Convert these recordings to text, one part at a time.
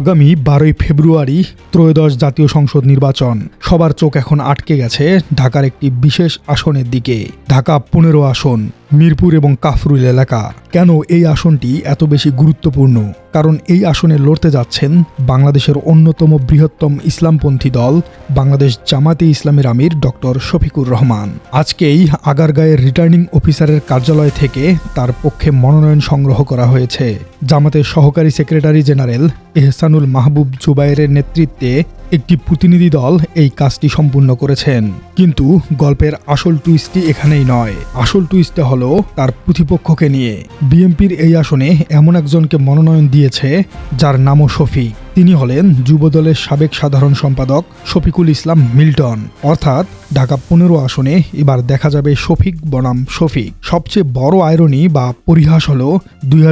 আগামী বারোই ফেব্রুয়ারি ত্রয়োদশ জাতীয় সংসদ নির্বাচন। সবার চোখ এখন আটকে গেছে ঢাকার একটি বিশেষ আসনের দিকে। ঢাকা পনেরো আসন। মিরপুর এবং কাফরুল এলাকা। কেন এই আসনটি এত বেশি গুরুত্বপূর্ণ? কারণ এই আসনে লড়তে যাচ্ছেন বাংলাদেশের অন্যতম বৃহত্তম ইসলামপন্থী দল, বাংলাদেশ জামাতে ইসলামের আমির ডক্টর শফিকুর রহমান। আজকেই আগারগাঁয়ের রিটার্নিং অফিসারের কার্যালয় থেকে তার পক্ষে মনোনয়ন সংগ্রহ করা হয়েছে। জামাতের সহকারী সেক্রেটারি জেনারেল এহসানুল মাহবুব জুবাইরের নেতৃত্বে একটি প্রতিনিধি দল এই কাজটি সম্পূর্ণ করেছেন। কিন্তু গল্পের আসল টুইস্টটি এখানেই নয়। আসল টুইস্টটা হলো তার প্রতিপক্ষকে নিয়ে। বিএনপির এই আসনে এমন একজনকে মনোনয়ন দিয়েছে, যার নামও শফিক। তিনি হলেন যুবদলের সাবেক সাধারণ সম্পাদক শফিকুল ইসলাম মিল্টন। অর্থাৎ ঢাকা পনেরো আসনে এবার দেখা যাবে শফিক বনাম শফিক। সবচেয়ে বড় আয়রনি বা পরিহাস হলো দুই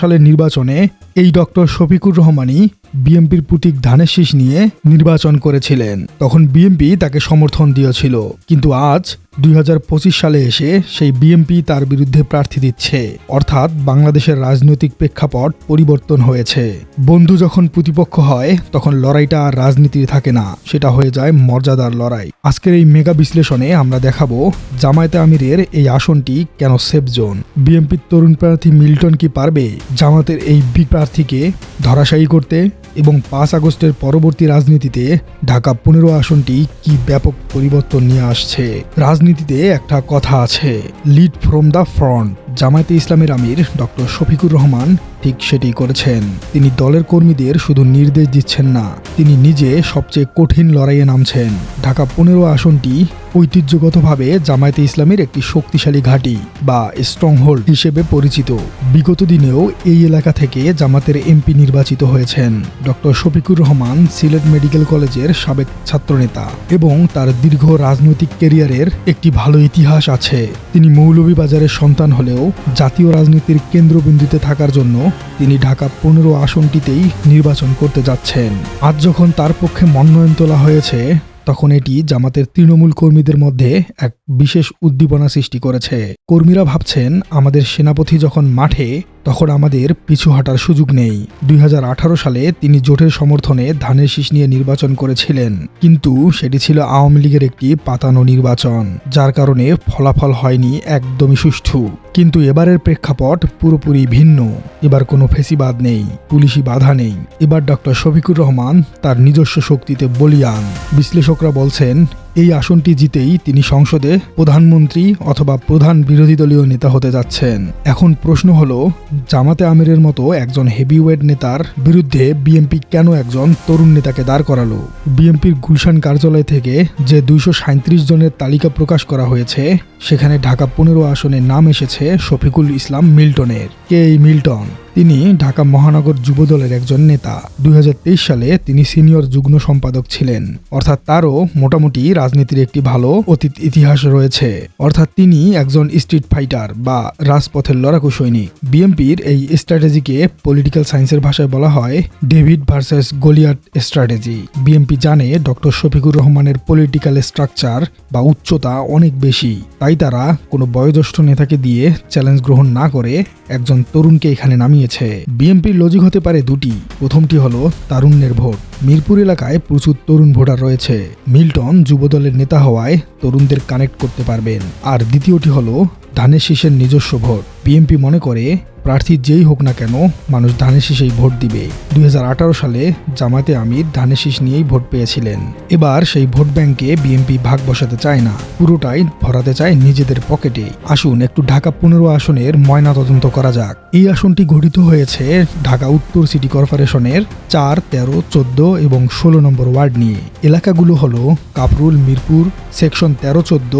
সালের নির্বাচনে এই ডক্টর শফিকুর রহমানই বিএনপির প্রতীক ধানের শীষ নিয়ে নির্বাচন করেছিলেন। তখন বিএনপি তাকে সমর্থন দিয়েছিল। কিন্তু আজ দুই হাজার পঁচিশ সালে এসে সেই বিএনপি তার বিরুদ্ধে প্রার্থী দিচ্ছে। অর্থাৎ বাংলাদেশের রাজনৈতিক প্রেক্ষাপট পরিবর্তন হয়েছে। বন্ধু যখন প্রতিপক্ষ হয়, তখন লড়াইটা আর রাজনীতির থাকে না। সেটা হয়ে যায় মর্যাদার লড়াই। আজকের এই মেগা বিশ্লেষণে আমরা দেখাবো জামায়াতে আমিরের এই আসনটি কেন সেফ জোন? বিএনপির তরুণ প্রার্থী মিল্টন কি পারবে জামাতের এই বি প্রার্থীকে ধরাশায়ী করতে? এবং পাঁচ আগস্টের পরবর্তী রাজনীতিতে ঢাকা পনেরো আসনটি কি ব্যাপক পরিবর্তন নিয়ে আসছে? রাজনীতিতে একটা কথা আছে lead from the front Jamaate ইসলামের আমির ডক্টর শফিকুর রহমান ঠিক সেটি করেছেন। তিনি দলের কর্মীদের শুধু নির্দেশ দিচ্ছেন না, তিনি নিজে সবচেয়ে কঠিন লড়াইয়ে নামছেন। ঢাকা পনেরো আসনটি ঐতিহ্যগতভাবে জামায়াতে ইসলামের একটি শক্তিশালী ঘাঁটি বা স্ট্রংহোল্ড হিসেবে পরিচিত। বিগত দিনেও এই এলাকা থেকে জামাতের এমপি নির্বাচিত হয়েছেন। ডক্টর শফিকুর রহমান সিলেট মেডিকেল কলেজের সাবেক ছাত্রনেতা এবং তার দীর্ঘ রাজনৈতিক ক্যারিয়ারের একটি ভালো ইতিহাস আছে। তিনি মৌলভীবাজারের সন্তান হলেও জাতীয় রাজনীতির কেন্দ্রবিন্দুতে থাকার জন্য তিনি ঢাকা পনেরো আসনটিতেই নির্বাচন করতে যাচ্ছেন। আজ যখন তার পক্ষে মনোনয়ন তোলা হয়েছে, তখন এটি জামাতের তৃণমূল কর্মীদের মধ্যে এক বিশেষ উদ্দীপনা সৃষ্টি করেছে। কর্মীরা ভাবছেন, আমাদের সেনাপতি যখন মাঠে, তখন আমাদের পিছু হাঁটার সুযোগ নেই। দুই হাজার আঠারো সালে তিনি জোটের সমর্থনে ধানের শীষ নিয়ে নির্বাচন করেছিলেন। কিন্তু সেটি ছিল আওয়ামী লীগের একটি পাতানো নির্বাচন, যার কারণে ফলাফল হয়নি একদমই সুষ্ঠু। কিন্তু এবারের প্রেক্ষাপট পুরোপুরি ভিন্ন। এবার কোনো ফেসিবাদ নেই, পুলিশি বাধা নেই। এবার ডক্টর শফিকুর রহমান তার নিজস্ব শক্তিতে বলিয়ান। বিশ্লেষকরা বলছেন এই আসনটি জিতেই তিনি সংসদে প্রধানমন্ত্রী অথবা প্রধান বিরোধী দলীয় নেতা হতে যাচ্ছেন। এখন প্রশ্ন হলো, জামাতে আমিরের মতো একজন হেভিওয়েট নেতার বিরুদ্ধে বিএনপি কেন একজন তরুণ নেতাকে দাঁড় করালো? বিএনপির গুলশান কার্যালয় থেকে যে দুইশো সাঁইত্রিশ জনের তালিকা প্রকাশ করা হয়েছে, সেখানে ঢাকা পনেরো আসনে নাম এসেছে শফিকুল ইসলাম মিল্টনের। কে এই মিল্টন? তিনি ঢাকা মহানগর যুবদলের একজন নেতা। দুই হাজার তেইশ সালে তিনি সিনিয়র যুগ্ম সম্পাদক ছিলেন। অর্থাৎ তারও মোটামুটি রাজনীতির একটি ভালো অতীত ইতিহাস রয়েছে। অর্থাৎ তিনি একজন স্ট্রিট ফাইটার বা রাজপথের লড়াকু সৈনিক। বিএনপির এই স্ট্র্যাটেজিকে পলিটিক্যাল সায়েন্সের ভাষায় বলা হয় David versus Goliath strategy. BNP জানে ডক্টর শফিকুর রহমানের পলিটিক্যাল স্ট্রাকচার বা উচ্চতা অনেক বেশি। তাই তারা কোনো বয়োজ্যেষ্ঠ নেতাকে দিয়ে চ্যালেঞ্জ গ্রহণ না করে একজন তরুণকে এখানে নামিয়েছে বিএনপির লজিক হতে পারে দুটি। প্রথমটি হলো তারুণ্যের ভোট। মিরপুর এলাকায় প্রচুর তরুণ ভোটার রয়েছে। মিল্টন যুবদলের নেতা হওয়ায় তরুণদের কানেক্ট করতে পারবেন। আর দ্বিতীয়টি হলো ধানের শীষের নিজস্ব ভোট। বিএনপি মনে করে প্রার্থী যেই হোক না কেন, মানুষ ধানের শীষেই ভোট দিবে। দুই হাজার আঠারো সালে জামাতে আমির ধানের শীষ নিয়েই ভোট পেয়েছিলেন। এবার সেই ভোট ব্যাংকে বিএনপি ভাগ বসাতে চায় না। পুরোটাই ভরাতে চায় নিজেদের পকেটে। আসুন, একটু ঢাকা পনেরো আসনের ময়না তদন্ত করা যাক। এই আসনটি গঠিত হয়েছে ঢাকা উত্তর সিটি কর্পোরেশনের চার, তেরো, চোদ্দ এবং ষোলো নম্বর ওয়ার্ড নিয়ে। এলাকাগুলো হলো কাপরুল, মিরপুর, সেকশন তেরো, চোদ্দ,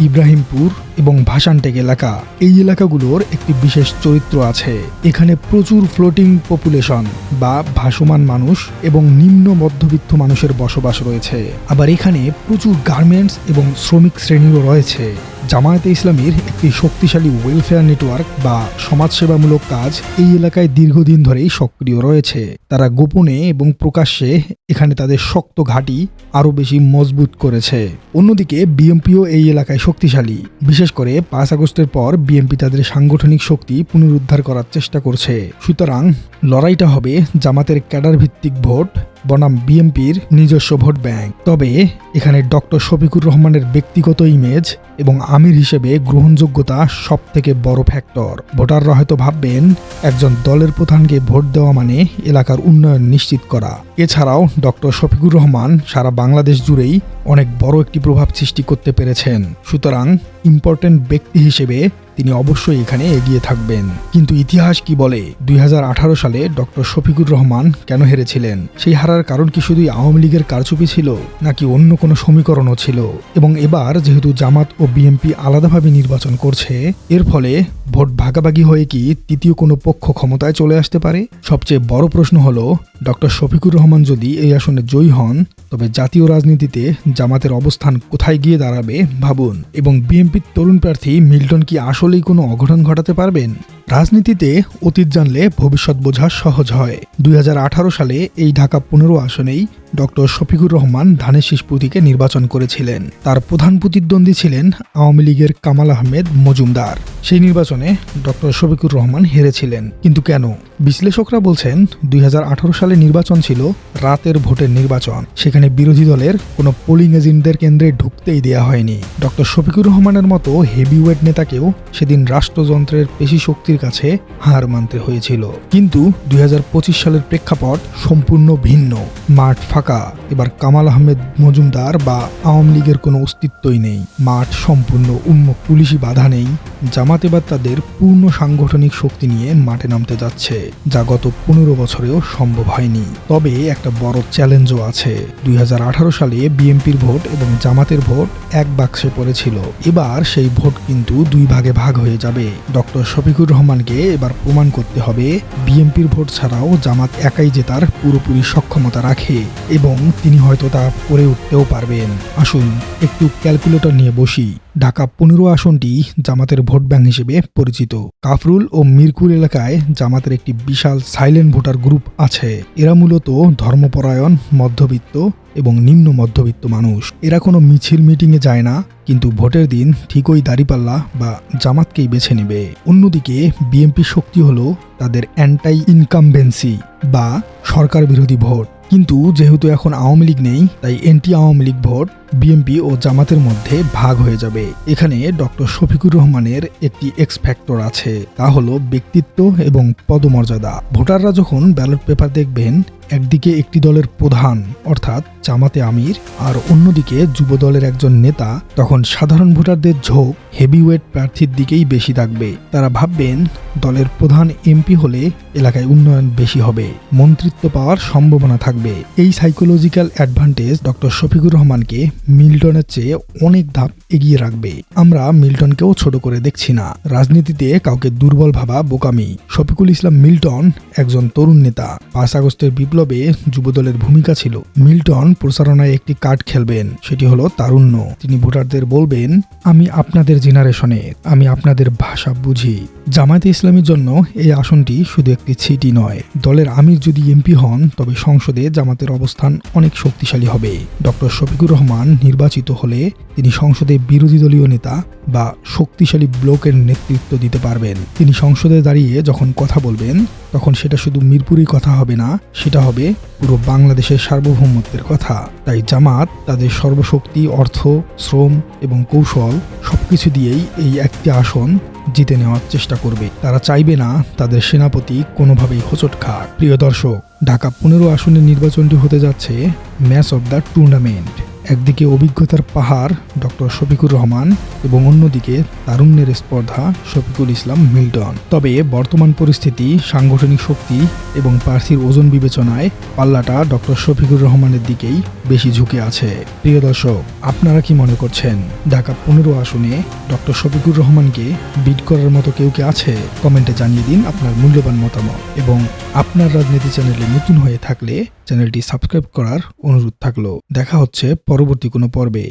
ইব্রাহিমপুর এবং ভাসানটেক এলাকা। এই এলাকাগুলোর একটি বিশেষ চরিত্র আছে। এখানে প্রচুর ফ্লোটিং পপুলেশন বা ভাসমান মানুষ এবং নিম্ন মধ্যবিত্ত মানুষের বসবাস রয়েছে। আবার এখানে প্রচুর গার্মেন্টস এবং শ্রমিক শ্রেণীও রয়েছে। জামায়াতে ইসলামীর একটি শক্তিশালী ওয়েলফেয়ার নেটওয়ার্ক বা সমাজসেবামূলক কাজ এই এলাকায় দীর্ঘদিন ধরেই সক্রিয় রয়েছে। তারা গোপনে এবং প্রকাশ্যে এখানে তাদের শক্ত ঘাঁটি আরও বেশি মজবুত করেছে। অন্যদিকে বিএমপিও এই এলাকায় শক্তিশালী। বিশেষ করে পাঁচ আগস্টের পর বিএমপি তাদের সাংগঠনিক শক্তি পুনরুদ্ধার করার চেষ্টা করছে। সুতরাং লড়াইটা হবে জামাতের ক্যাডার ভিত্তিক ভোট বনাম বিএমপির নিজস্ব ভোট ব্যাংক। তবে এখানে ডক্টর শফিকুর রহমানের ব্যক্তিগত ইমেজ এবং আমির হিসেবে গ্রহণযোগ্যতা সব থেকে বড় ফ্যাক্টর ভোটাররা হয়তো ভাববেন, একজন দলের প্রধানকে ভোট দেওয়া মানে এলাকার উন্নয়ন নিশ্চিত করা। এছাড়াও ডক্টর শফিকুর রহমান সারা বাংলাদেশ জুড়েই অনেক বড় একটি প্রভাব সৃষ্টি করতে পেরেছেন। সুতরাং ইম্পর্টেন্ট ব্যক্তি হিসেবে তিনি অবশ্যই এখানে এগিয়ে থাকবেন। কিন্তু ইতিহাস কি বলে? দুই হাজার আঠারো সালে ডক্টর শফিকুর রহমান কেন হেরেছিলেন? সেই হারার কারণ কি শুধুই আওয়ামী লীগের কারচুপি ছিল, নাকি অন্য কোনো সমীকরণও ছিল? এবং এবার যেহেতু জামাত ও বিএনপি আলাদাভাবে নির্বাচন করছে, এর ফলে ভোট ভাগাভাগি হয়ে কি তৃতীয় কোনো পক্ষ ক্ষমতায় চলে আসতে পারে? সবচেয়ে বড় প্রশ্ন হলো, ডক্টর শফিকুর রহমান যদি এই আসনে জয়ী হন তবে জাতীয় রাজনীতিতে জামাতের অবস্থান কোথায় গিয়ে দাঁড়াবে ভাবুন। এবং বিএনপির তরুণ প্রার্থী মিল্টন কি আসলেই কোনো অঘটন ঘটাতে পারবেন? রাজনীতিতে অতীত জানলে ভবিষ্যৎ বোঝা সহজ হয়। দুই হাজার আঠারো সালে এই ঢাকা পনেরো আসনেই ডক্টর শফিকুর রহমান ধানের শীষ নির্বাচন করেছিলেন। তার প্রধান প্রতিদ্বন্দ্বী ছিলেন আওয়ামী লীগের কামাল আহমেদ মজুমদার। সেই নির্বাচনে ডক্টর শফিকুর রহমান হেরেছিলেন। কিন্তু কেন? বিশ্লেষকরা বলছেন, দুই হাজার আঠারো সালে নির্বাচন ছিল রাতের ভোটের নির্বাচন। সেখানে বিরোধী দলের কোনো পোলিং এজেন্টদের কেন্দ্রে ঢুকতেই দেয়া হয়নি। ডক্টর শফিকুর রহমানের মতো হেভিওয়েট নেতাকেও সেদিন রাষ্ট্রযন্ত্রের পেশি শক্তির কাছে হার মানতে হয়েছিল। কিন্তু দুই হাজার পঁচিশ সালের প্রেক্ষাপট সম্পূর্ণ ভিন্ন, মাঠ ফাঁকা। এবার কামাল আহমেদ মজুমদার বা আওয়ামী লীগের কোনো অস্তিত্বই নেই। মাঠ সম্পূর্ণ উন্মুখ পুলিশি বাধা নেই। জামাত এবার তাদের পূর্ণ সাংগঠনিক শক্তি নিয়ে মাঠে নামতে যাচ্ছে, যা গত পনেরো বছরেও সম্ভব হয়নি। তবে একটা বড় চ্যালেঞ্জও আছে। দুই হাজার আঠারো সালে বিএনপির ভোট এবং জামাতের ভোট এক বাক্সে পড়েছিল। এবার সেই ভোট কিন্তু দুই ভাগে ভাগ হয়ে যাবে। ডক্টর শফিকুর রহমানকে এবার প্রমাণ করতে হবে। বিএনপির ভোট ছাড়াও জামাত একাই জেতার পুরোপুরি সক্ষমতা রাখে এবং তিনি হয়তো তা করে উঠতেও পারবেন। আসুন, একটু ক্যালকুলেটর নিয়ে বসি। ঢাকা পনেরো আসনটি জামাতের ভোট ব্যাংক হিসেবে পরিচিত। কাফরুল ও মিরকুল এলাকায় জামাতের একটি বিশাল সাইলেন্ট ভোটার গ্রুপ আছে। এরা মূলত ধর্মপরায়ণ, মধ্যবিত্ত এবং নিম্ন মধ্যবিত্ত মানুষ। এরা কোনো মিছিল মিটিংয়ে যায় না, কিন্তু ভোটের দিন ঠিকই দাঁড়িপাল্লা বা জামাতকেই বেছে নেবে। অন্যদিকে বিএনপি শক্তি হলো তাদের অ্যান্টাই ইনকামবেন্সি বা সরকার বিরোধী ভোট। কিন্তু যেহেতু এখন আওয়ামী লীগ নেই, তাই anti Awami League vote BNP ও জামাতের মধ্যে ভাগ হয়ে যাবে। এখানে ডক্টর শফিকুর রহমানের একটি এক্স ফ্যাক্টর আছে। তা হলো ব্যক্তিত্ব এবং পদমর্যাদা। ভোটাররা যখন ব্যালট পেপার দেখবেন, একদিকে একটি দলের প্রধান, অর্থাৎ জামাতে আমির, আর অন্যদিকে যুব দলের একজন নেতা, তখন সাধারণ ভোটারদের ঝোঁক হেভিওয়েট প্রার্থীর দিকেই বেশি থাকবে। তারা ভাববেন, দলের প্রধান এমপি হলে এলাকায় উন্নয়ন বেশি হবে। মন্ত্রিত্ব পাওয়ার সম্ভাবনা থাকবে। এই সাইকোলজিক্যাল অ্যাডভান্টেজ ডক্টর শফিকুর রহমানকে মিল্টনের চেয়ে অনেক ধাপ এগিয়ে রাখবে। আমরা মিল্টনকেও ছোট করে দেখছি না। রাজনীতিতে কাউকে দুর্বল ভাবা বোকামি। শফিকুল ইসলাম মিল্টন একজন তরুণ নেতা। পাঁচ আগস্টের বিপ্লবে যুবদলের ভূমিকা ছিল। মিল্টন প্রচারণায় একটি কার্ড খেলবেন। সেটি হলো তারুণ্য। তিনি ভোটারদের বলবেন, আমি আপনাদের জেনারেশনের আমি আপনাদের ভাষা বুঝি। জামায়াতে ইসলামের জন্য এই আসনটি শুধু একটি ছিটি নয়। দলের আমির যদি এমপি হন, তবে সংসদে জামাতের অবস্থান অনেক শক্তিশালী হবে। ডক্টর শফিকুর রহমান নির্বাচিত হলে তিনি সংসদে বিরোধী দলীয় নেতা বা শক্তিশালী ব্লকের নেতৃত্ব দিতে পারবেন। তিনি সংসদে দাঁড়িয়ে যখন কথা বলবেন, তখন সেটা শুধু মিরপুরি কথা হবে না, সেটা হবে পুরো বাংলাদেশের সার্বভৌমত্বের কথা। তাই জামাত, তাদের সর্বশক্তি, অর্থ, শ্রম এবং কৌশল সবকিছু দিয়েই এই একটি আসন জিতে নেওয়ার চেষ্টা করবে। তারা চাইবে না তাদের সেনাপতি কোনোভাবেই হোঁচট খাক। প্রিয় দর্শক, ঢাকা পনেরো আসনের নির্বাচনটি হতে যাচ্ছে ম্যাচ অব দ্য টুর্নামেন্ট। একদিকে অভিজ্ঞতার পাহাড়, ডক্টর শফিকুর রহমান, এবং অন্যদিকে তারুণ্যের স্পর্ধা, শফিকুল ইসলাম মিল্টন। তবে বর্তমান পরিস্থিতি, সাংগঠনিক শক্তি এবং প্রার্থীর ওজন বিবেচনায় পাল্লাটা ডক্টর শফিকুর রহমানের দিকেই বেশি ঝুঁকে আছে। প্রিয় দর্শক, আপনারা কি মনে করছেন? ঢাকা পনেরো আসনে ডক্টর শফিকুর রহমানকে বিট করার মতো কেউ কি আছে? কমেন্টে জানিয়ে দিন আপনার মূল্যবান মতামত। এবং আপনার রাজনীতি চ্যানেলে নতুন হয়ে থাকলে চ্যানেলটি সাবস্ক্রাইব করার অনুরোধ থাকল। দেখা হচ্ছে পরবর্তী কোনো পর্বে।